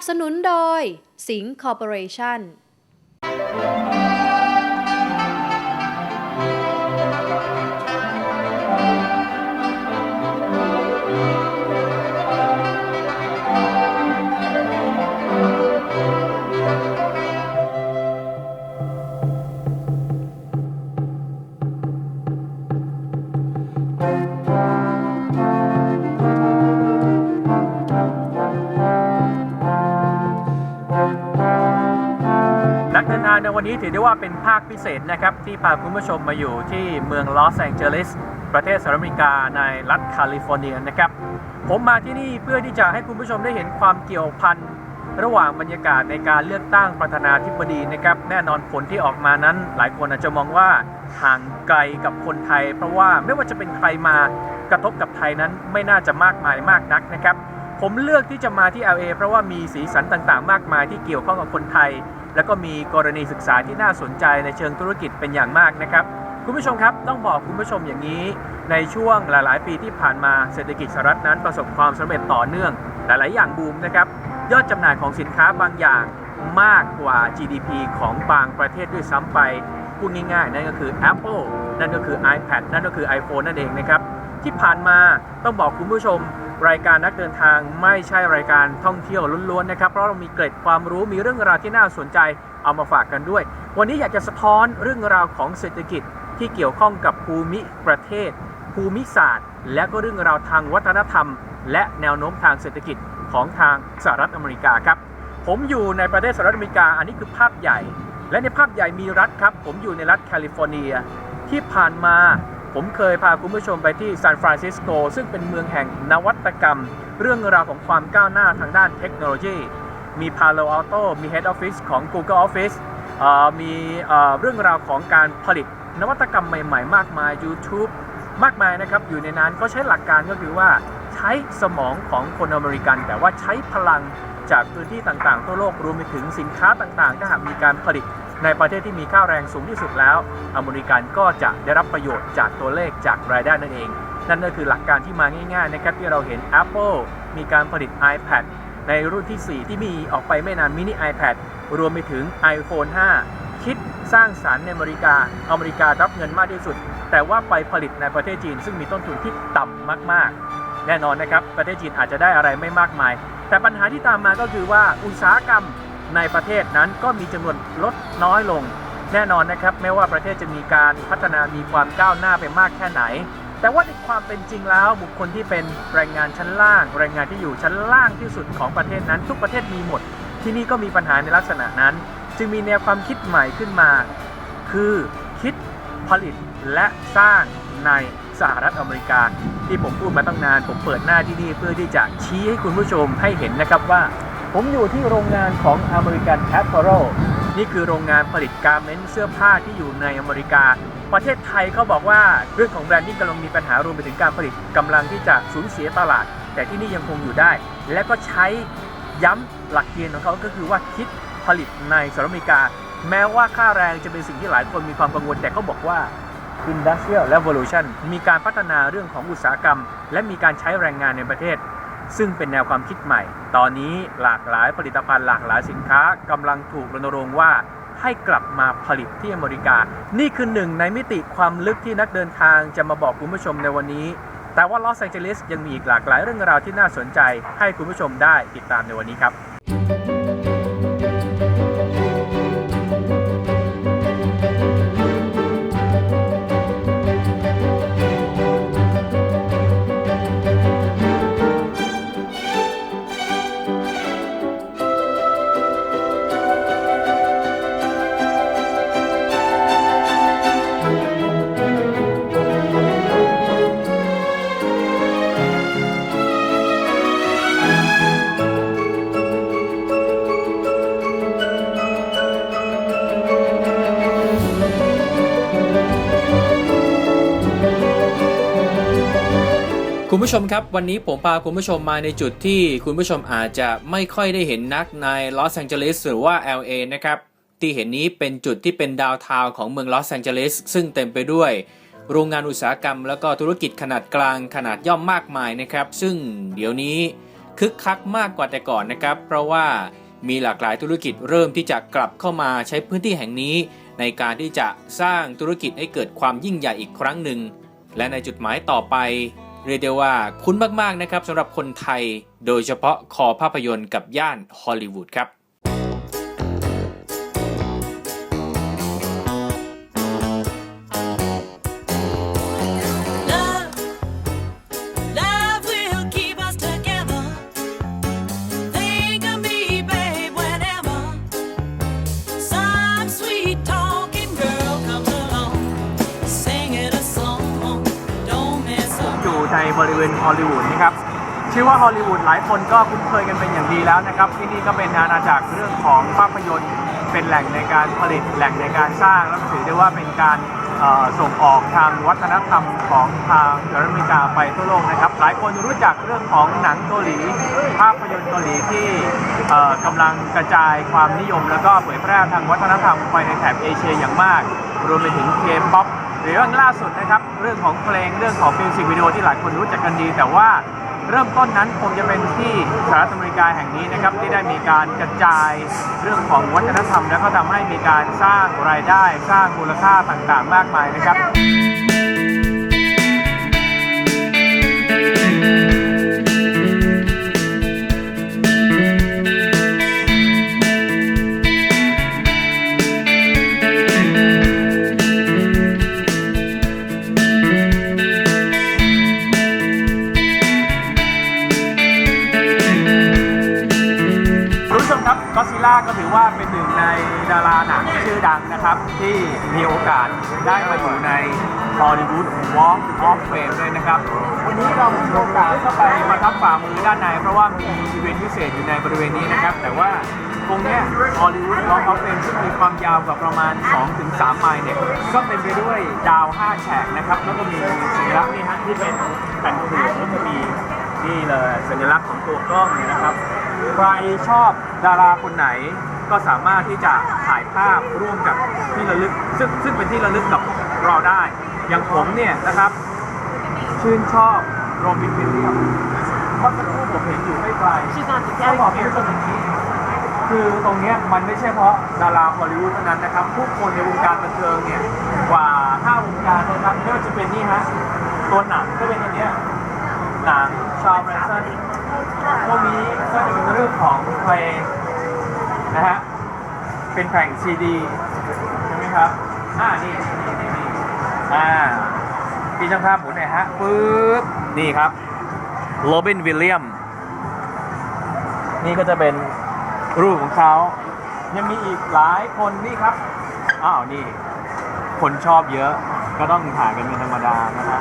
นับสนุนโดยสิงห์คอร์ปอเรชั่น วันนี้ถือได้ว่าเป็นภาคพิเศษนะครับ ที่พาคุณผู้ชมมาอยู่ที่เมืองลอสแองเจลิสประเทศสหรัฐอเมริกาในรัฐแคลิฟอร์เนียนะครับ ผมมาที่นี่เพื่อที่จะให้คุณผู้ชมได้เห็นความเกี่ยวพันระหว่างบรรยากาศในการเลือกตั้งประธานาธิบดีนะครับ แน่นอนผลที่ออกมานั้น หลายคนอาจจะมองว่าห่างไกลกับคนไทย เพราะว่าไม่ว่าจะเป็นใครมากระทบกับไทยนั้นไม่น่าจะมากมายมากนักนะครับ ผมเลือกที่จะมาที่ LA เพราะว่ามีสีสันต่างๆ มากมายที่เกี่ยวข้องกับคนไทย แล้วก็มีกรณีศึกษาที่น่าสนใจในเชิงธุรกิจเป็นอย่างมากนะครับ คุณผู้ชมครับต้องบอกคุณผู้ชมอย่างนี้ ในช่วงหลาย ๆ ปีที่ผ่านมาเศรษฐกิจสหรัฐนั้นประสบความสำเร็จต่อเนื่อง หลาย ๆ อย่างบูมนะครับยอดจำหน่ายของสินค้าบางอย่างมากกว่า GDP ของบางประเทศด้วยซ้ำไปพูดง่าย ๆ นั่นก็คือ Apple นั่นก็คือ iPad นั่นก็คือ iPhone นั่นเองนะครับที่ผ่านมาต้องบอกคุณผู้ชม รายการนักเดินทางไม่ใช่รายการท่องเที่ยวล้วนๆนะครับ เพราะเรามีเกร็ดความรู้มีเรื่องราวที่น่าสนใจเอามาฝากกันด้วย วันนี้อยากจะสะท้อนเรื่องราวของเศรษฐกิจที่เกี่ยวข้องกับภูมิประเทศ ภูมิศาสตร์ และก็เรื่องราวทางวัฒนธรรม และแนวโน้มทางเศรษฐกิจของทางสหรัฐอเมริกาครับ ผมอยู่ในประเทศสหรัฐอเมริกา อันนี้คือภาพใหญ่ และในภาพใหญ่มีรัฐครับ ผมอยู่ในรัฐแคลิฟอร์เนีย ที่ผ่านมา ผมเคยพาคุณผู้ชมไปที่ซานฟรานซิสโกซึ่งเป็นเมืองแห่งนวัตกรรม เรื่องราวของความก้าวหน้าทางด้านเทคโนโลยี มี Palo Alto มี Head Office ของ Google Office มีเอ่อเรื่องราวของการผลิตนวัตกรรมใหม่ๆ มากมาย YouTube มากมายนะครับ อยู่ในนั้นก็ใช้หลักการก็คือว่าใช้สมองของคนอเมริกัน แต่ว่าใช้พลังจากพื้นที่ต่างๆ ทั่วโลกรวมไปถึงสินค้าต่างๆ ถ้าหากมีการผลิต ในประเทศที่มีค่าแรงสูงที่สุดแล้ว อเมริกันก็จะได้รับประโยชน์จากตัวเลขจากรายได้นั่นเอง นั่นก็คือหลักการที่มาง่ายๆนะครับที่เราเห็น Apple มีการผลิต iPad ในรุ่นที่ 4 ที่มีออกไปไม่นานมินิ iPad รวมไปถึง iPhone 5 คิดสร้างสารรค์ในอเมริกา อเมริการับเงินมากที่สุด แต่ว่าไปผลิตในประเทศจีน ซึ่งมีต้นทุนที่ต่ำมากๆ แน่นอนนะครับ ประเทศจีนอาจจะได้อะไรไม่มากมาย แต่ปัญหาที่ตามมาก็คือว่าอุตสาหกรรม ในประเทศนั้นก็มีจำนวนลดน้อยลง แน่นอนนะครับไม่ว่าประเทศจะมีการพัฒนามีความก้าวหน้าไปมากแค่ไหน แต่ว่าในความเป็นจริงแล้วบุคคลที่เป็นแรงงานชั้นล่าง แรงงานที่อยู่ชั้นล่างที่สุดของประเทศนั้น ทุกประเทศมีหมด ที่นี่ก็มีปัญหาในลักษณะนั้น จึงมีแนวความคิดใหม่ขึ้นมา คือคิดผลิตและสร้างในสหรัฐอเมริกา ที่ผมพูดมาตั้งนาน ผมเปิดหน้าที่นี่เพื่อที่จะชี้ให้คุณผู้ชมให้เห็นนะครับว่า ผมอยู่ที่โรงงานของ American Apparel นี่คือโรงงานผลิตการเมนต์เสื้อผ้าที่อยู่ในอเมริกา ประเทศไทยเขาบอกว่าเรื่องของแบรนดิ้งกำลังมีปัญหารวมไปถึงการผลิตกำลังที่จะสูญเสียตลาด แต่ที่นี่ยังคงอยู่ได้ และก็ใช้ย้ำหลักเกณฑ์ของเขาก็คือว่าคิดผลิตในสหรัฐอเมริกา แม้ว่าค่าแรงจะเป็นสิ่งที่หลายคนมีความกังวล แต่เขาบอกว่า Industrial Revolution มีการพัฒนาเรื่องของอุตสาหกรรม และมีการใช้แรงงานในประเทศ ซึ่งเป็นแนวความคิดใหม่ ตอนนี้หลากหลายผลิตภัณฑ์หลากหลายสินค้ากำลังถูกรณรงค์ว่าให้กลับมาผลิตที่อเมริกา นี่คือหนึ่งในมิติความลึกที่นักเดินทางจะมาบอกคุณผู้ชมในวันนี้ แต่ว่าลอสแองเจลิสยังมีอีกหลากหลายเรื่องราวที่น่าสนใจ ให้คุณผู้ชมได้ติดตามในวันนี้ครับ ผู้ชมครับ วันนี้ผมพาคุณผู้ชมมาในจุดที่คุณผู้ชมอาจจะไม่ค่อยได้เห็นนักในลอสแองเจลิสหรือว่า LA นะครับ ที่เห็นนี้เป็นจุดที่เป็นดาวทาวของเมืองลอสแองเจลิสซึ่งเต็มไปด้วยโรงงานอุตสาหกรรม แล้วก็ธุรกิจขนาดกลางขนาดย่อมมากมายนะครับ ซึ่งเดี๋ยวนี้คึกคักมากกว่าแต่ก่อนนะครับ เพราะว่ามีหลากหลายธุรกิจเริ่มที่จะกลับเข้ามาใช้พื้นที่แห่งนี้ ในการที่จะสร้างธุรกิจให้เกิดความยิ่งใหญ่อีกครั้งหนึ่งและในจุดหมายต่อไป เรียกได้ว่าคุ้นมากๆนะครับสำหรับคนไทย โดยเฉพาะคอภาพยนตร์กับย่านฮอลลีวูดครับ บริเวณฮอลลีวูดนะครับชื่อว่าฮอลลีวูดหลายคนก็คุ้นเคยกันเป็นอย่างดีแล้วนะครับ ที่นี่ก็เป็นอาณาจักรเรื่องของภาพยนตร์เป็นแหล่งในการผลิตแหล่งในการสร้าง แล้วก็ถือได้ว่าเป็นการส่งออกทางวัฒนธรรมของทางสหรัฐอเมริกาไปทั่วโลกนะครับ หลายคนรู้จักเรื่องของหนังเกาหลี ภาพยนตร์เกาหลีที่เอ่อกำลังกระจายความนิยม แล้วก็เผยแพร่ทางวัฒนธรรมไปในแถบเอเชียอย่างมาก รวมไปถึงเคป๊อป เรื่องล่าสุดนะครับเรื่องของเพลงเรื่องของมิวสิกวิดีโอที่หลายคนรู้จักกันดี แต่ว่าเริ่มต้นนั้นคงจะเป็นที่สหรัฐอเมริกาแห่งนี้นะครับที่ได้มีการกระจายเรื่องของวัฒนธรรม และก็ทำให้มีการสร้างรายได้สร้างมูลค่าต่างๆ มากมายนะครับ ดังนะครับ ที่มีโอกาสได้มาอยู่ในฮอลลีวูดวอล์กออฟเฟมเลยนะครับ วันนี้เรามีโอกาสเข้าไปมาทับฝ่ามือด้านใน เพราะว่ามีอีเวนต์พิเศษอยู่ในบริเวณนี้นะครับ แต่ว่าตรงนี้ฮอลลีวูดวอล์กออฟเฟมซึ่งมีความยาวกว่าประมาณ 2-3 ไมล์เนี่ย ก็เต็มไปด้วยดาว 5 แฉกนะครับ แล้วก็มีสัญลักษณ์นี่ฮะที่เป็นแผ่นเสียงแล้วก็มีนี่เลยสัญลักษณ์ของตัวกล้องเนี่ยนะครับ ใครชอบดาราคนไหน ก็สามารถที่จะถ่ายภาพร่วมกับที่ระลึก ซึ่งซึ่งเป็นที่ระลึกกับเราได้ อย่างผมเนี่ยนะครับ ชื่นชอบโรบินวิลเลียมเพราะสักครู่ผมเห็นอยู่ไม่ไกลต้องบอกคุณผู้ชมอย่างนี้คือตรงนี้มันไม่ใช่เพราะดาราฮอลลีวูดเท่านั้นนะครับผู้คนในวงการบันเทิงเนี่ยกว่าห้าวงการนะครับไม่ว่าจะเป็นนี่ฮะตัวหนังก็เป็นอันเนี้ยหนังชาร์ลแบรนสันพวกนี้ก็จะเป็นเรื่องของเพลง นะฮะ เป็นแผ่นซีดีใช่ไหมครับ อ่า นี่นี่นี่นี่อ่า พี่ช่างภาพหมุนหน่อยฮะปึ๊บ นี่ครับโรบินวิลเลียม นี่ก็จะเป็นรูปของเขา ยังมีอีกหลายคนนี่ครับ อ้าว นี่ คนชอบเยอะ ก็ต้องถ่ายกันเป็นธรรมดานะฮะ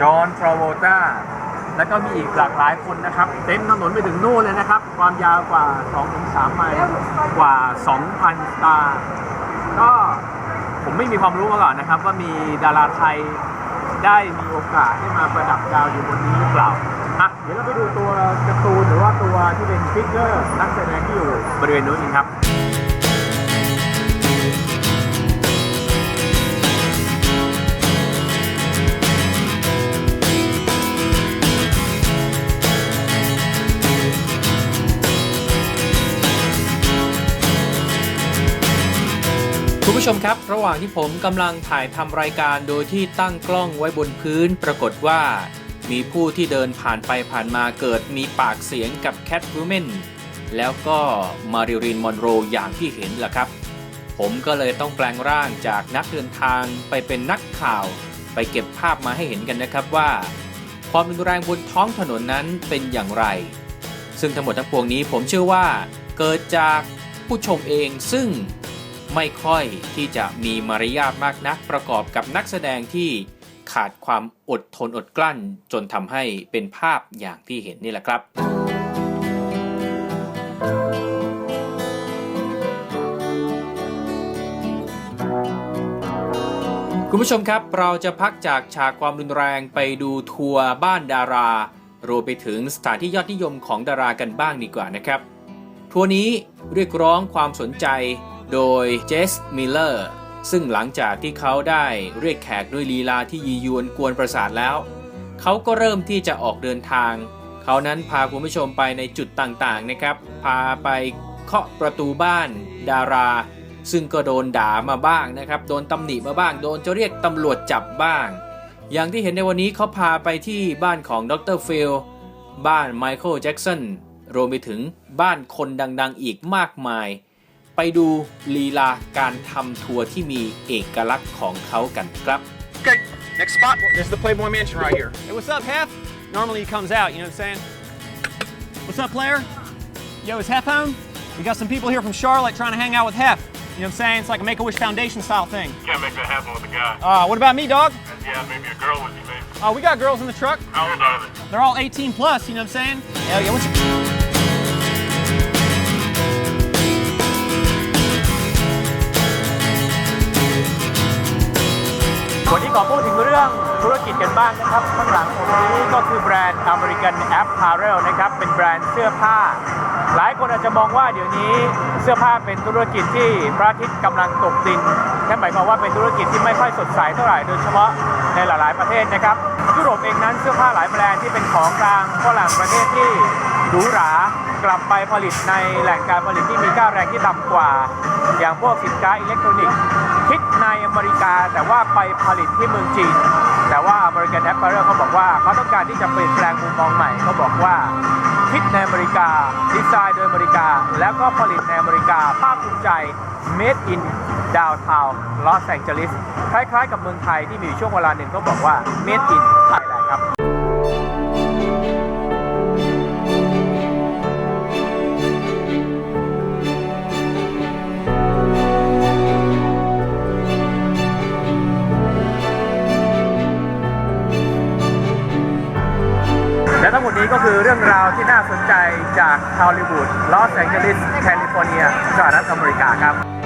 จอห์น ทราโวลตา แล้วก็มีอีกหลากหลายคนนะครับ เต็มถนนไปถึงนู่นเลยนะครับ ความยาวกว่า2-3ไมล์กว่า 2,000ตา ก็ผมไม่มีความรู้มาก่อนนะครับ ว่ามีดาราไทยได้มีโอกาสได้มาประดับดาวอยู่บนนี้หรือเปล่าอะเดี๋ยวเราไปดูตัวการ์ตูนหรือว่าตัวที่เป็นฟิกเกอร์นักแสดงที่อยู่บริเวณนู้นกันครับ คุณผู้ชมครับ ระหว่างที่ผมกำลังถ่ายทำรายการโดยที่ตั้งกล้องไว้บนพื้น ปรากฏว่า มีผู้ที่เดินผ่านไปผ่านมาเกิดมีปากเสียงกับแคทวูแมนแล้วก็มาริลินมอนโรอย่างที่เห็นแหละครับ ผมก็เลยต้องแปลงร่างจากนักเดินทางไปเป็นนักข่าว ไปเก็บภาพมาให้เห็นกันนะครับว่า ความรุนแรงบนท้องถนนนั้นเป็นอย่างไร ซึ่งทั้งหมดทั้งปวงนี้ผมเชื่อว่า เกิดจากผู้ชมเองซึ่ง ไม่ค่อยที่จะมีมารยาทมากนัก ประกอบกับนักแสดงที่ขาดความอดทนอดกลั้น จนทำให้เป็นภาพอย่างที่เห็นนี่แหละครับ คุณผู้ชมครับเราจะพักจากฉากความรุนแรงไปดูทัวร์บ้านดารารวมไปถึงสถานที่ยอดนิยมของดารากันบ้างดีกว่านะครับ ทัวร์นี้เรียกร้องความสนใจ โดยเจสมิลเลอร์ซึ่งหลังจากที่เขาได้เรียกแขกด้วยลีลาที่ยียวนกวนประสาทแล้ว เขาก็เริ่มที่จะออกเดินทาง เขานั้นพาคุณผู้ชมไปในจุดต่างๆนะครับ พาไปเคาะประตูบ้านดารา ซึ่งก็โดนด่ามาบ้างนะครับ โดนตำหนิมาบ้าง โดนจะเรียกตำรวจจับบ้าง อย่างที่เห็นในวันนี้เขาพาไปที่บ้านของดรฟิลบ้านไมเคิลแจ็กสันรวมไปถึงบ้านคนดังๆอีกมากมาย ไปดูลีลาการทำทัวร์ที่มีเอกลักษณ์ของเขากันครับ Okay, next spot. This is the Playboy Mansion right here. Hey, what's up, Hef? Normally he comes out, you know what I'm saying? What's up, player? Yo, is Hef home? We got some people here from Charlotte trying to hang out with Hef. You know what I'm saying? It's like a Make-A-Wish Foundation style thing. Can't make that happen with a guy. Uh, what about me, dog? Yeah, maybe a girl with you, maybe. Uh, we got girls in the truck. How old are they? They're all 18 plus, you know what I'm saying? Hell yeah, what's your... ธุรกิจกันบ้างนะครับข้างหลังผมนี้ก็คือแบรนด์ American Apparel นะครับเป็นแบรนด์เสื้อผ้า หลายคนอาจจะมองว่าเดี๋ยวนี้เสื้อผ้าเป็นธุรกิจที่พระอาทิตย์กำลังตกดินนั่นหมายความว่าเป็นธุรกิจที่ไม่ค่อยสดใสเท่าไหร่โดยเฉพาะในหลาย ๆ ประเทศนะครับยุโรปเองนั้นเสื้อผ้าหลายแบรนด์ที่เป็นของกลางฝรั่งประเทศที่หรูหรากลับไปผลิตในแหล่งการผลิตที่มีค่าแรงที่ต่ำกว่า อย่างพวกสินค้าอิเล็กทรอนิกส์คิดในอเมริกาแต่ว่าไปผลิตที่เมืองจีน แต่ว่า American Apparel เขาบอกว่าเขาต้องการที่จะเปลี่ยนแปลงมุมมองใหม่เขาบอกว่าคิดในอเมริกา ดีไซน์โดยอเมริกา แล้วก็ผลิตในอเมริกา ภาคภูมิใจ Made in Downtown Los Angeles คล้ายๆ กับเมืองไทยที่มีอยู่ช่วงเวลาหนึ่งเขาบอกว่า Made in Thailand ครับ ก็คือเรื่องราวที่น่าสนใจจากฮอลลีวูดลอสแองเจลิสแคลิฟอร์เนียสหรัฐอเมริกาครับ